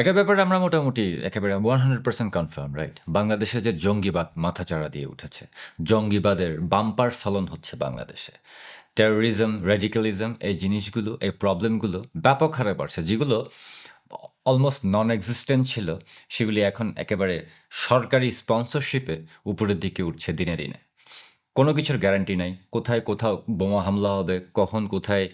একটা ব্যাপারে আমরা মোটামুটি একেবারে one hundred percent confirm right বাংলাদেশে যে জঙ্গিবাদ মাথাচাড়া দিয়ে উঠেছে, জঙ্গিবাদের বাম্পার ফলন হচ্ছে বাংলাদেশে। টেরোরিজম রেডিক্যালিজম এই জিনিসগুলো, এই প্রবলেমগুলো ব্যাপক হারে বাড়ছে। যেগুলো অলমোস্ট নন এক্সিস্টেন্ট ছিল, সেগুলি এখন একেবারে সরকারি স্পন্সরশিপে উপরের দিকে উঠছে দিনে দিনে। কোনো কিছুর গ্যারান্টি নাই। কোথায় কোথাও বোমা হামলা হবে, কখন কোথায়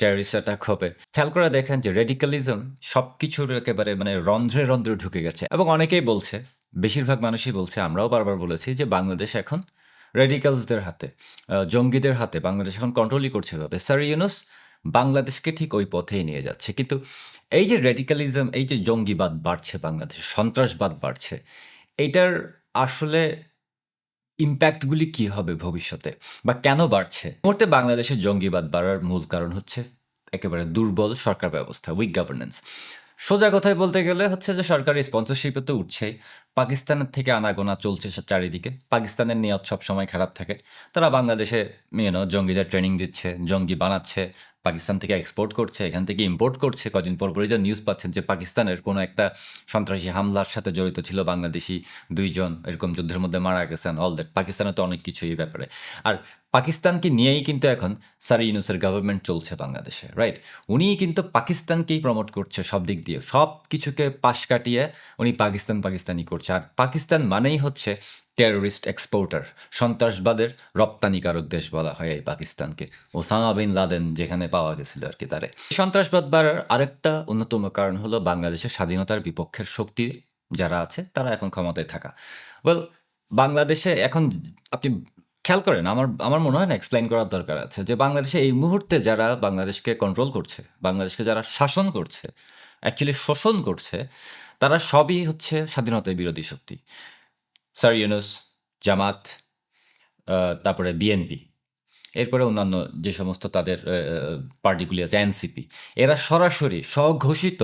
টেরিস্ট অ্যাটাক হবে। খেয়াল করে দেখেন যে রেডিক্যালিজম সব কিছুর একেবারে মানে রন্ধ্রে রন্ধ্রে ঢুকে গেছে। এবং অনেকেই বলছে, বেশিরভাগ মানুষই বলছে, আমরাও বারবার বলেছি যে বাংলাদেশ এখন রেডিক্যালসদের হাতে জঙ্গিদের হাতে, বাংলাদেশ এখন কন্ট্রোলই করছে ভাবে স্যার ইউনুস বাংলাদেশকে ঠিক ওই পথেই নিয়ে যাচ্ছে। কিন্তু এই যে রেডিক্যালিজম এই যে জঙ্গিবাদ বাড়ছে বাংলাদেশে, সন্ত্রাসবাদ বাড়ছে, এটার আসলে ইম্প্যাক্টগুলি কি হবে ভবিষ্যতে বা কেন বাড়ছে? মুহূর্তে বাংলাদেশের জঙ্গিবাদ বাড়ার মূল কারণ হচ্ছে একেবারে দুর্বল সরকার ব্যবস্থা উইক গভর্নেন্স সোজা কথায় বলতে গেলে হচ্ছে যে সরকারি স্পন্সরশিপে তো উঠছেই। পাকিস্তানের থেকে আনাগোনা চলছে চারিদিকে। পাকিস্তানের নিয়ত সব সময় খারাপ থাকে। তারা বাংলাদেশে ইউনো জঙ্গিদের ট্রেনিং দিচ্ছে, জঙ্গি বানাচ্ছে পাকিস্তান থেকে এক্সপোর্ট করছে, এখান থেকে ইম্পোর্ট করছে। কদিন পর পরই যা নিউজ পাচ্ছেন যে পাকিস্তানের কোনো একটা সন্ত্রাসী হামলার সাথে জড়িত ছিল বাংলাদেশি দুইজন, এরকম যুদ্ধের মধ্যে মারা গেছেন অল দ্যাট পাকিস্তানে তো অনেক কিছু এই ব্যাপারে। আর পাকিস্তানকে নিয়েই কিন্তু এখন স্যার ইউনুসের গভর্নমেন্ট চলছে বাংলাদেশে রাইট উনি কিন্তু পাকিস্তানকেই প্রমোট করছে সব দিক দিয়ে। সব কিছুকে পাশ কাটিয়ে উনি পাকিস্তান পাকিস্তানি করছে। আর পাকিস্তান মানেই হচ্ছে টেরোরিস্ট এক্সপোর্টার সন্ত্রাসবাদের রপ্তানিকারক দেশ বলা হয় এই পাকিস্তানকে। ওসামা বিন লাদেন যেখানে পাওয়া গেছিল আর কি তারে। সন্ত্রাসবাদ বাড়ার আরেকটা অন্যতম কারণ হলো বাংলাদেশের স্বাধীনতার বিপক্ষের শক্তি যারা আছে, তারা এখন ক্ষমতায় থাকা। ওয়েল বাংলাদেশে এখন আপনি খেয়াল করেন, আমার আমার মনে হয় না এক্সপ্লেইন করার দরকার আছে যে বাংলাদেশে এই মুহূর্তে যারা বাংলাদেশকে কন্ট্রোল করছে, বাংলাদেশকে যারা শাসন করছে অ্যাকচুয়ালি শোষণ করছে, তারা সবই হচ্ছে স্বাধীনতার বিরোধী শক্তি। স্যার ইউনুস জামাত তারপরে বিএনপি এরপরে অন্যান্য যে সমস্ত তাদের পার্টিগুলি আছে এনসিপি এরা সরাসরি স্বঘোষিত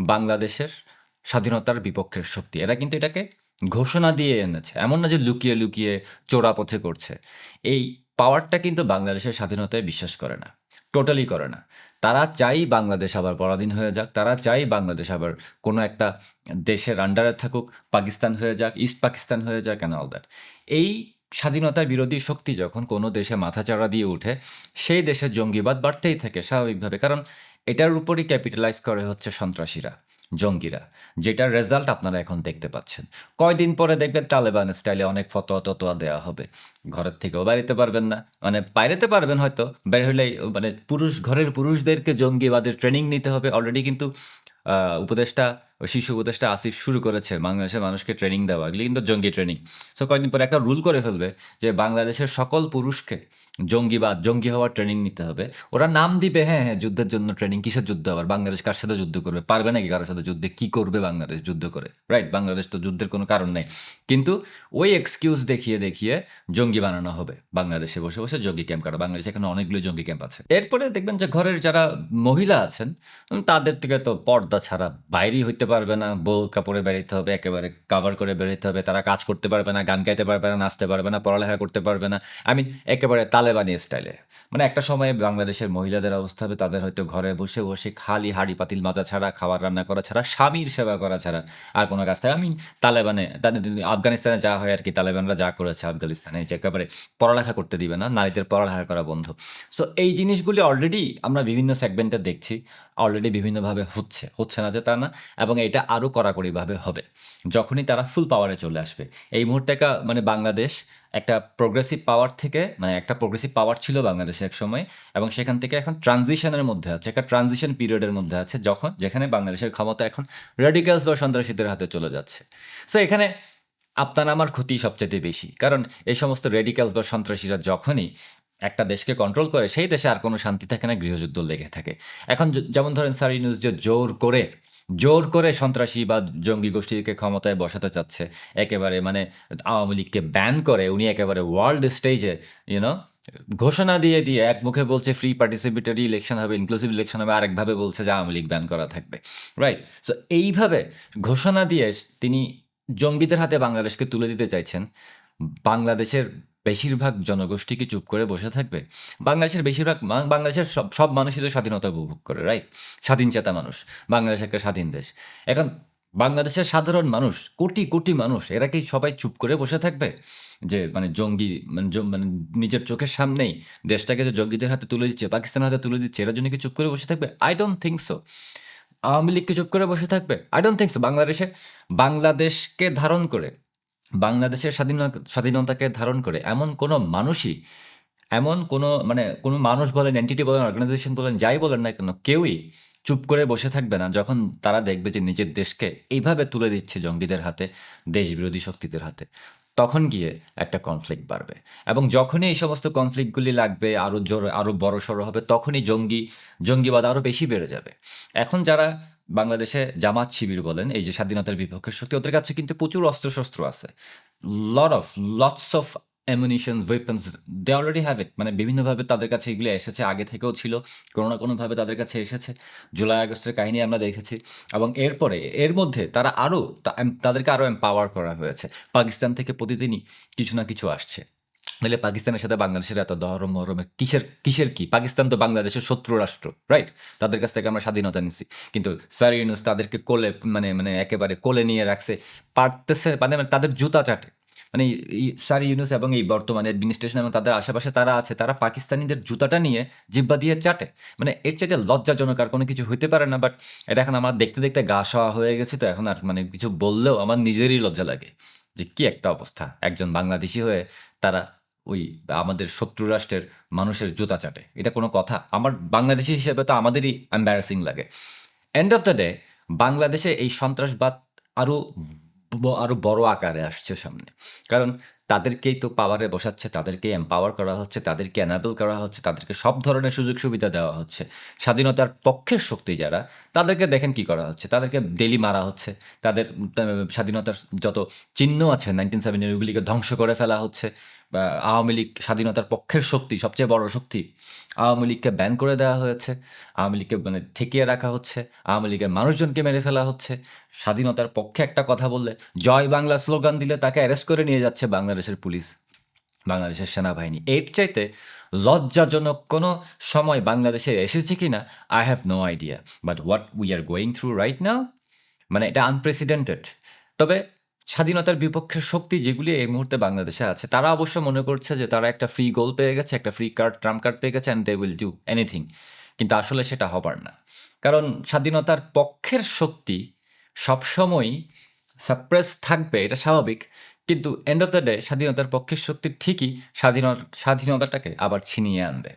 বাংলাদেশের স্বাধীনতার বিপক্ষের শক্তি। এরা কিন্তু এটাকে ঘোষণা দিয়ে এনেছে। এমন না যে লুকিয়ে লুকিয়ে চোরা পথে করছে। এই পাওয়ারটা কিন্তু বাংলাদেশের স্বাধীনতায় বিশ্বাস করে না। টোটালি করে না। তারা চাই বাংলাদেশ আবার পরাধীন হয়ে যাক, তারা চাই বাংলাদেশ আবার কোনো একটা দেশের আন্ডারে থাকুক, পাকিস্তান হয়ে যাক ইস্ট পাকিস্তান হয়ে যাক অ্যান্ড অল দ্যাট এই স্বাধীনতা বিরোধী শক্তি যখন কোনো দেশে মাথাচাড়া দিয়ে উঠে, সেই দেশের জঙ্গিবাদ বাড়তেই থাকে স্বাভাবিকভাবে। কারণ এটার উপরই ক্যাপিটালাইজ করে হচ্ছে সন্ত্রাসীরা। জঙ্গিরা, যেটার রেজাল্ট আপনারা এখন দেখতে পাচ্ছেন। কয়দিন পরে দেখবেন তালেবান স্টাইলে অনেক ফতোয়া ততোয়া দেওয়া হবে। ঘরের থেকেও বাড়িতে পারবেন না। মানে বাইরেতে পারবেন হয়তো, বের হলেই মানে পুরুষ, ঘরের পুরুষদেরকে জঙ্গিবাদের ট্রেনিং নিতে হবে। অলরেডি কিন্তু উপদেষ্টা, শিশু উপদেষ্টা আসিফ শুরু করেছে বাংলাদেশের মানুষকে ট্রেনিং দেওয়া। এগুলি কিন্তু জঙ্গি ট্রেনিং সো কয়েকদিন পরে একটা রুল করে ফেলবে যে বাংলাদেশের সকল পুরুষকে জঙ্গিবাদ জঙ্গি হওয়ার ট্রেনিং নিতে হবে। ওরা নাম দিবে হ্যাঁ হ্যাঁ যুদ্ধের জন্য ট্রেনিং কিসের যুদ্ধ? আবার বাংলাদেশ কার সাথে যুদ্ধ করবে? পারবে নাকি কারোর সাথে যুদ্ধে? কি করবে বাংলাদেশ যুদ্ধ করে? রাইট বাংলাদেশ তো যুদ্ধের কোনো কারণ নেই। কিন্তু ওই এক্সকিউজ দেখিয়ে দেখিয়ে জঙ্গি বানানো হবে। বাংলাদেশে বসে বসে জঙ্গি ক্যাম্প করা বাংলাদেশে এখানে অনেকগুলো জঙ্গি ক্যাম্প আছে। এরপরে দেখবেন যে ঘরের যারা মহিলা আছেন তাদের থেকে তো পর্দা ছাড়া বাইরেই হইতে পারবে না। বউ কাপড়ে বেরোতে হবে, একেবারে কাভার করে বেরোতে হবে। তারা কাজ করতে পারবে না, গান গাইতে পারবে না, নাচতে পারবে না, পড়ালেখা করতে পারবে না। আই মিন একেবারে তালেবানি স্টাইলে। মানে একটা সময়ে বাংলাদেশের মহিলাদের অবস্থা হবে, তাদের হয়তো ঘরে বসে বসে খালি হাড়ি পাতিল মাজা ছাড়া, খাবার রান্না করা ছাড়া, স্বামীর সেবা করা ছাড়া আর কোনো কাজ থাকে আমি তালেবানে আফগানিস্তানে যা হয় আর কি, তালেবানরা যা করেছে আফগানিস্তানে যে একেবারে পড়ালেখা করতে দিবে না, নারীদের পড়ালেখা করা বন্ধ। সো এই জিনিসগুলি অলরেডি আমরা বিভিন্ন সেগমেন্টে দেখছি অলরেডি বিভিন্নভাবে হচ্ছে হচ্ছে না যে তা না, এবং এটা আরও কড়াকড়িভাবে হবে। যখনই তারা ফুল পাওয়ারে চলে আসবে। এই মুহূর্তে মানে বাংলাদেশ একটা প্রোগ্রেসিভ পাওয়ার থেকে মানে একটা প্রোগ্রেসিভ পাওয়ার ছিল বাংলাদেশে এক সময়, এবং সেখান থেকে এখন ট্রানজিশনের মধ্যে আছে, একটা ট্রানজিশন পিরিয়ডের মধ্যে আছে যখন, যেখানে বাংলাদেশের ক্ষমতা এখন রেডিক্যালস বা সন্ত্রাসীদের হাতে চলে যাচ্ছে। সো এখানে আপনার আমার ক্ষতি সবচেয়ে বেশি, কারণ এই সমস্ত রেডিক্যালস বা সন্ত্রাসীরা যখনই একটা দেশকে কন্ট্রোল করে, সেই দেশে আর কোনো শান্তি থাকে না, গৃহযুদ্ধ লেগে থাকে। এখন যেমন ধরেন সারি নিউজ যে জোর করে জোর করে সন্ত্রাসী বা জঙ্গি গোষ্ঠীকে ক্ষমতায় বসাতে চাচ্ছে। একেবারে মানে আওয়ামী লীগকে ব্যান করে, উনি একেবারে ওয়ার্ল্ড স্টেজে ইউনো ঘোষণা দিয়ে দিয়ে এক মুখে বলছে ফ্রি পার্টিসিপেটরি ইলেকশন হবে ইনক্লুসিভ ইলেকশন হবে। আরেকভাবে বলছে যে আওয়ামী লীগ ব্যান করা থাকবে। রাইট সো এইভাবে ঘোষণা দিয়ে তিনি জঙ্গিদের হাতে বাংলাদেশকে তুলে দিতে চাইছেন। বাংলাদেশের বেশিরভাগ জনগোষ্ঠী কি চুপ করে বসে থাকবে? বাংলাদেশের বেশিরভাগ বাংলাদেশের সব সব মানুষই তো স্বাধীনতা উপভোগ করে রাইট স্বাধীন চেতা মানুষ। বাংলাদেশ একটা স্বাধীন দেশ। এখন বাংলাদেশের সাধারণ মানুষ, কোটি কোটি মানুষ, এরা কি সবাই চুপ করে বসে থাকবে? যে মানে জঙ্গি মানে মানে নিজের চোখের সামনেই দেশটাকে যে জঙ্গিদের হাতে তুলে দিচ্ছে, পাকিস্তানের হাতে তুলে দিচ্ছে, এরা জন্য কি চুপ করে বসে থাকবে? I don't think so Awami লীগকে চুপ করে বসে থাকবে? আই ডোন্ট থিঙ্ক সো বাংলাদেশে, বাংলাদেশকে ধারণ করে বাংলাদেশের স্বাধীনতা, স্বাধীনতাকে ধারণ করে এমন কোনো মানুষই, এমন কোনো মানে কোনো মানুষ বলেন এন্টিটি বলেন অর্গানাইজেশন বলেন, যাই বলেন না কেন, কেউই চুপ করে বসে থাকবে না যখন তারা দেখবে যে নিজের দেশকে এইভাবে তুলে দিচ্ছে জঙ্গিদের হাতে দেশ বিরোধী শক্তিদের হাতে। তখন গিয়ে একটা কনফ্লিক্ট বাড়বে। এবং যখনই এই সমস্ত কনফ্লিক্টগুলি লাগবে আরও জোর আরও বড় সড়ো হবে, তখনই জঙ্গি, জঙ্গিবাদ আরও বেশি বেড়ে যাবে। এখন যারা বাংলাদেশে জামাত শিবির বলেন, এই যে স্বাধীনতার বিপক্ষের শক্তি, ওদের কাছে কিন্তু প্রচুর অস্ত্রশস্ত্র আছে। Lot of lots of ammunition weapons they already have it মানে বিভিন্নভাবে তাদের কাছে এগুলো এসেছে, আগে থেকেও ছিল, কোনো না কোনোভাবে তাদের কাছে এসেছে। জুলাই আগস্টের কাহিনী আমরা দেখেছি। এবং এরপরে, এর মধ্যে তারা আরও তাদেরকে আরও এম্পাওয়ার করা হয়েছে। পাকিস্তান থেকে প্রতিদিনই কিছু না কিছু আসছে। নাহলে পাকিস্তানের সাথে বাংলাদেশের এত ধরম মহরমের কিসের কিসের কি? পাকিস্তান তো বাংলাদেশের শত্রু রাষ্ট্র রাইট তাদের কাছ থেকে আমরা স্বাধীনতা নিছি। কিন্তু স্যার ইউনুস তাদেরকে কোলে মানে মানে একেবারে কোলে নিয়ে রাখছে, পারতেছে মানে মানে তাদের জুতা চাটে। মানে স্যার ইউনুস এবং এই বর্তমানে অ্যাডমিনিস্ট্রেশন এবং তাদের আশেপাশে তারা আছে, তারা পাকিস্তানিদের জুতাটা নিয়ে জিব্বা দিয়ে চাটে। মানে এর চাইতে লজ্জাজনক আর কোনো কিছু হইতে পারে না বাট এটা এখন আমার দেখতে দেখতে গা সওয়া হয়ে গেছে, তো এখন আর মানে কিছু বললেও আমার নিজেরই লজ্জা লাগে। যে কি একটা অবস্থা, একজন বাংলাদেশি হয়ে তারা ওই আমাদের শত্রু রাষ্ট্রের মানুষের জুতা চাটে। এটা কোনো কথা? আমার বাংলাদেশি হিসেবে তো আমাদেরই অ্যাম্বারাসিং লাগে। এন্ড অফ দ্য ডে বাংলাদেশে এই সন্ত্রাসবাদ আরও আরও আরও বড় আকারে আসছে সামনে। কারণ তাদেরকেই তো পাওয়ারে বসাচ্ছে তাদেরকে এম্পাওয়ার করা হচ্ছে, তাদেরকে অ্যানাবেল করা হচ্ছে, তাদেরকে সব ধরনের সুযোগ সুবিধা দেওয়া হচ্ছে। স্বাধীনতার পক্ষের শক্তি যারা, তাদেরকে দেখেন কি করা হচ্ছে? তাদেরকে ডেলি মারা হচ্ছে। তাদের স্বাধীনতার যত চিহ্ন আছে নাইনটিন সেভেন্টি ওইগুলিকে ধ্বংস করে ফেলা হচ্ছে। আওয়ামী লীগ স্বাধীনতার পক্ষের শক্তি, সবচেয়ে বড় শক্তি, আওয়ামী লীগকে ব্যান করে দেওয়া হয়েছে। আওয়ামী লীগকে মানে ঠেকিয়ে রাখা হচ্ছে। আওয়ামী লীগের মানুষজনকে মেরে ফেলা হচ্ছে। স্বাধীনতার পক্ষে একটা কথা বললে, জয় বাংলা স্লোগান দিলে তাকে অ্যারেস্ট করে নিয়ে যাচ্ছে বাংলাদেশের পুলিশ, বাংলাদেশের সেনাবাহিনী। এর চাইতে লজ্জাজনক কোনো সময় বাংলাদেশে এসেছে কি না I have no idea but what we are going through right now মানে এটা আনপ্রেসিডেন্টেড তবে স্বাধীনতার বিপক্ষের শক্তি যেগুলি এই মুহূর্তে বাংলাদেশে আছে, তারা অবশ্য মনে করছে যে তারা একটা ফ্রি গোল পেয়ে গেছে, একটা ফ্রি কার্ড ট্রাম কার্ড পেয়ে গেছে and they will do anything কিন্তু আসলে সেটা হবার না। কারণ স্বাধীনতার পক্ষের শক্তি সবসময়ই সাপ্রেস থাকবে, এটা স্বাভাবিক। কিন্তু এন্ড অফ দ্য ডে স্বাধীনতার পক্ষের শক্তি ঠিকই স্বাধীনতা স্বাধীনতাটাকে আবার ছিনিয়ে আনবে।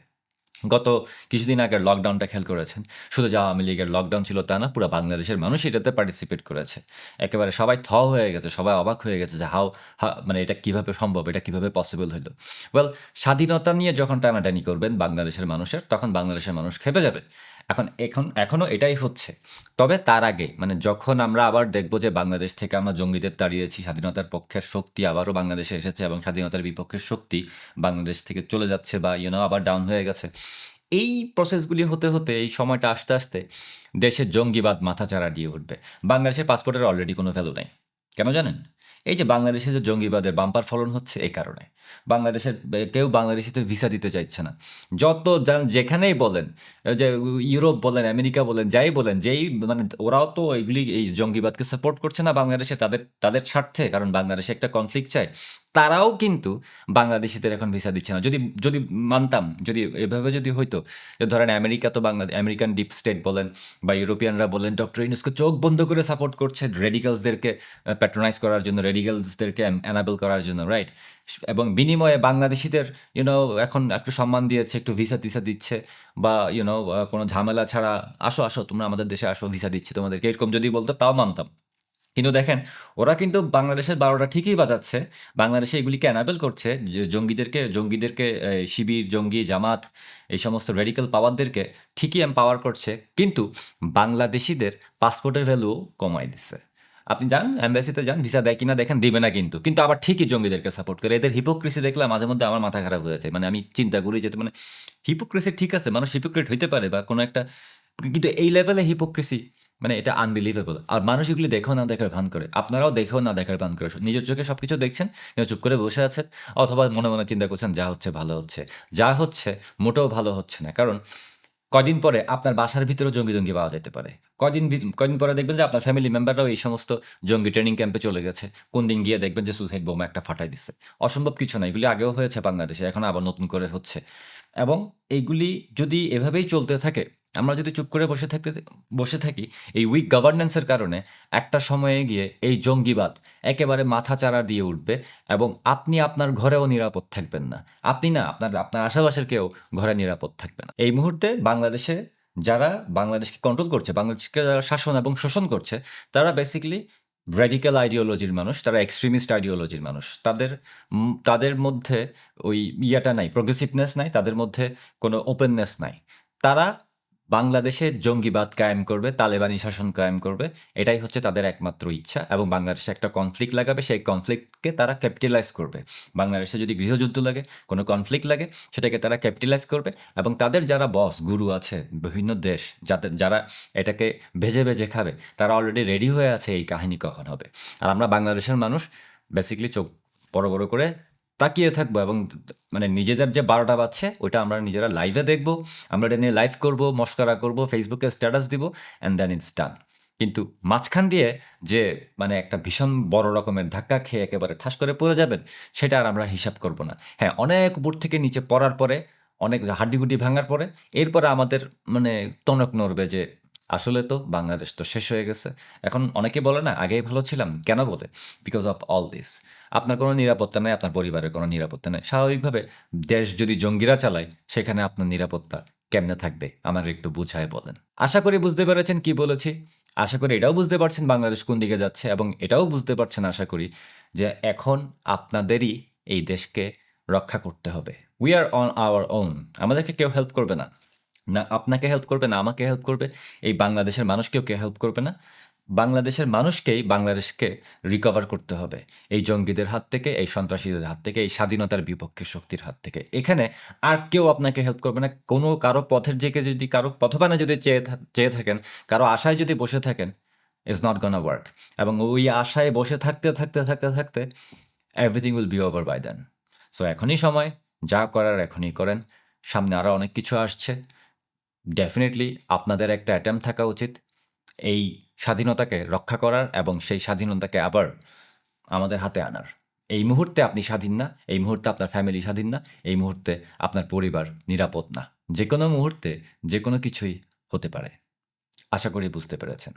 গত কিছুদিন আগের লকডাউনটা খেয়াল করেছেন? শুধু যে আওয়ামী লীগের লকডাউন ছিল তা না, পুরো বাংলাদেশের মানুষ এটাতে পার্টিসিপেট করেছে। একেবারে সবাই থ হয়ে গেছে, সবাই অবাক হয়ে গেছে যে হাও মানে এটা কীভাবে সম্ভব, এটা কীভাবে পসিবল হইল? ওয়েল স্বাধীনতা নিয়ে যখন টানাটানি করবেন বাংলাদেশের মানুষের, তখন বাংলাদেশের মানুষ খেপে যাবে। এখন এখন এখনও এটাই হচ্ছে। তবে তার আগে মানে যখন আমরা আবার দেখব যে বাংলাদেশ থেকে আমরা জঙ্গিদের তাড়িয়েছি, স্বাধীনতার পক্ষের শক্তি আবারও বাংলাদেশে এসেছে এবং স্বাধীনতার বিপক্ষের শক্তি বাংলাদেশ থেকে চলে যাচ্ছে বা ইউনো আবার ডাউন হয়ে গেছে। এই প্রসেসগুলি হতে হতে, এই সময়টা আসতে আসতে দেশের জঙ্গিবাদ মাথাচাড়া দিয়ে উঠবে। বাংলাদেশের পাসপোর্টের অলরেডি কোনো ভ্যালু নেই। কেন জানেন? এই যে বাংলাদেশে যে জঙ্গিবাদের বাম্পার ফলন হচ্ছে এই কারণে। বাংলাদেশের কেউ বাংলাদেশিদের ভিসা দিতে চাইছে না। যত যান- যেখানেই বলেন যে ইউরোপ বলেন, আমেরিকা বলেন, যাই বলেন, যেই মানে ওরাও তো এইগুলি এই জঙ্গিবাদকে সাপোর্ট করছে না বাংলাদেশে, তাদের তাদের স্বার্থে। কারণ বাংলাদেশে একটা কনফ্লিক্ট চায় তারাও কিন্তু বাংলাদেশিদের এখন ভিসা দিচ্ছে না। যদি যদি মানতাম, যদি এভাবে যদি হইতো, যে ধরেন আমেরিকা তো বাংলা আমেরিকান ডিপ স্টেট বলেন বা ইউরোপিয়ানরা বলেন ডক্টর ইউনুসকে চোখ বন্ধ করে সাপোর্ট করছে রেডিকালসদেরকে প্যাট্রোনাইজ করার জন্য রেডিকালসদেরকে অ্যানাবেল করার জন্য রাইট এবং বিনিময়ে বাংলাদেশিদের ইউনো এখন একটু সম্মান দিয়েছে, একটু ভিসা টিসা দিচ্ছে বা ইউনো কোনো ঝামেলা ছাড়া আসো আসো, তোমরা আমাদের দেশে আসো ভিসা দিচ্ছে তোমাদেরকে। এরকম যদি বলতো, তাও মানতাম। কিন্তু দেখেন, ওরা কিন্তু বাংলাদেশের বারোটা ঠিকই বাজাচ্ছে। বাংলাদেশে এগুলিকে অ্যানাবেল করছে জঙ্গিদেরকে জঙ্গিদেরকে শিবির, জঙ্গি, জামাত, এই সমস্ত রেডিক্যাল পাওয়ারদেরকে ঠিকই এম্পাওয়ার করছে। কিন্তু বাংলাদেশিদের পাসপোর্টের ভ্যালু কমাই দিচ্ছে। আপনি যান অ্যাম্বাসিতে যান ভিসা দেয় কিনা দেখেন, দিবে না কিন্তু। কিন্তু আবার ঠিকই জঙ্গিদেরকে সাপোর্ট করে। এদের হিপোক্রেসি দেখলে মাঝে মধ্যে আমার মাথা খারাপ হয়ে যায়। মানে আমি চিন্তা করি যে মানে হিপোক্রেসি ঠিক আছে, মানুষ হিপোক্রেট হইতে পারে বা কোনো একটা, কিন্তু এই লেভেলে হিপোক্রেসি মানে এটা আনবিলিভেবল আর মানুষ এগুলি দেখেও না দেখার ভান করে। আপনারাও দেখেও না দেখার ভান করে। নিজের চোখে সব কিছু দেখছেন চুপ করে বসে আছেন, অথবা মনে মনে চিন্তা করছেন, যা হচ্ছে ভালো হচ্ছে। যা হচ্ছে, মোটেও ভালো হচ্ছে না। কারণ কদিন পরে আপনার বাসার ভিতরেও জঙ্গি জঙ্গি পাওয়া যেতে পারে। কদিন কদিন পরে দেখবেন যে আপনার ফ্যামিলি মেম্বাররাও এই সমস্ত জঙ্গি ট্রেনিং ক্যাম্পে চলে গেছে। কোন দিন গিয়ে দেখবেন যে সুসাইড বোমা একটা ফাটাই দিচ্ছে অসম্ভব কিছু না। এগুলি আগেও হয়েছে বাংলাদেশে, এখন আবার নতুন করে হচ্ছে। এবং এইগুলি যদি এভাবেই চলতে থাকে আমরা যদি চুপ করে বসে থাকতে, বসে থাকি, এই উইক গভর্নেন্সের কারণে একটা সময়ে গিয়ে এই জঙ্গিবাদ একেবারে মাথা চারা দিয়ে উঠবে এবং আপনি আপনার ঘরেও নিরাপদ থাকবেন না। আপনি না, আপনার আপনার আশেপাশের কেউ ঘরে নিরাপদ থাকবে না। এই মুহূর্তে বাংলাদেশে যারা বাংলাদেশকে কন্ট্রোল করছে, বাংলাদেশকে যারা শাসন এবং শোষণ করছে, তারা বেসিক্যালি র্যাডিক্যাল আইডিওলজির মানুষ, তারা এক্সট্রিমিস্ট আইডিওলজির মানুষ। তাদের তাদের মধ্যে ওই ইয়াটা নাই প্রগ্রেসিভনেস নাই, তাদের মধ্যে কোনো ওপেননেস নাই। তারা বাংলাদেশে জঙ্গিবাদ কায়েম করবে, তালেবানি শাসন কায়েম করবে, এটাই হচ্ছে তাদের একমাত্র ইচ্ছা এবং বাংলাদেশে একটা কনফ্লিক্ট লাগাবে, সেই কনফ্লিক্টকে তারা ক্যাপিটালাইজ করবে। বাংলাদেশে যদি গৃহযুদ্ধ লাগে, কোনো কনফ্লিক্ট লাগে, সেটাকে তারা ক্যাপিটালাইজ করবে এবং তাদের যারা বস গুরু আছে, বিভিন্ন দেশ যাতে যারা এটাকে ভেজে ভেজে খাবে, তারা অলরেডি রেডি হয়ে আছে এই কাহিনী কখন হবে। আর আমরা বাংলাদেশের মানুষ বেসিক্যালি চোখ বড় বড় করে তাকিয়ে থাকব এবং মানে নিজেদের যে বারোটা বাজছে ওটা আমরা নিজেরা লাইভে দেখব। আমরা এটা নিয়ে লাইভ করব, মস্করা করব ফেসবুকে স্ট্যাটাস দিব অ্যান্ড দেন ইটস ডান কিন্তু মাঝখান দিয়ে যে মানে একটা ভীষণ বড় রকমের ধাক্কা খেয়ে একেবারে ঠাস করে পড়ে যাবেন, সেটা আর আমরা হিসাব করব না। হ্যাঁ অনেক উপর থেকে নিচে পড়ার পরে, অনেক হাড্ডিগুডি ভাঙার পরে, এরপরে আমাদের মানে টনক নড়বে যে আসলে তো বাংলাদেশ তো শেষ হয়ে গেছে। এখন অনেকে বলে না, আগেই ভালো ছিলাম? কেন বলে? বিকজ অফ অল দিস আপনার কোনো নিরাপত্তা নেই, আপনার পরিবারের কোনো নিরাপত্তা নেই। স্বাভাবিকভাবে দেশ যদি জঙ্গিরা চালায়, সেখানে আপনার নিরাপত্তা কেমনে থাকবে? আমার একটু বুঝায় বলেন। আশা করি বুঝতে পেরেছেন কি বলেছি। আশা করি এটাও বুঝতে পারছেন বাংলাদেশ কোন দিকে যাচ্ছে এবং এটাও বুঝতে পারছেন আশা করি যে এখন আপনাদেরই এই দেশকে রক্ষা করতে হবে। We are on our own আমাদেরকে কেউ হেল্প করবে না। না, আপনাকে হেল্প করবে না, আমাকে হেল্প করবে, এই বাংলাদেশের মানুষকেও কেউ হেল্প করবে না? বাংলাদেশের মানুষকেই বাংলাদেশকে রিকভার করতে হবে, এই জঙ্গিদের হাত থেকে, এই সন্ত্রাসীদের হাত থেকে, এই স্বাধীনতার বিপক্ষে শক্তির হাত থেকে। এখানে আর কেউ আপনাকে হেল্প করবে না, কোনো কারও পথের দিকে যদি, কারও পথবানে যদি চেয়ে চেয়ে থাকেন, কারও আশায় যদি বসে থাকেন ইজ নট গনা ওয়ার্ক এবং ওই আশায় বসে থাকতে থাকতে থাকতে থাকতে everything will be over by then so এখনই সময়, যা করার এখনই করেন। সামনে আরও অনেক কিছু আসছে। ডেফিনেটলি আপনাদের একটা অ্যাটেম্প থাকা উচিত এই স্বাধীনতাকে রক্ষা করার এবং সেই স্বাধীনতাকে আবার আমাদের হাতে আনার। এই মুহূর্তে আপনি স্বাধীন না, এই মুহূর্তে আপনার ফ্যামিলি স্বাধীন না, এই মুহূর্তে আপনার পরিবার নিরাপদ না। যে কোনো মুহূর্তে যে কোনো কিছুই হতে পারে। আশা করি বুঝতে পেরেছেন।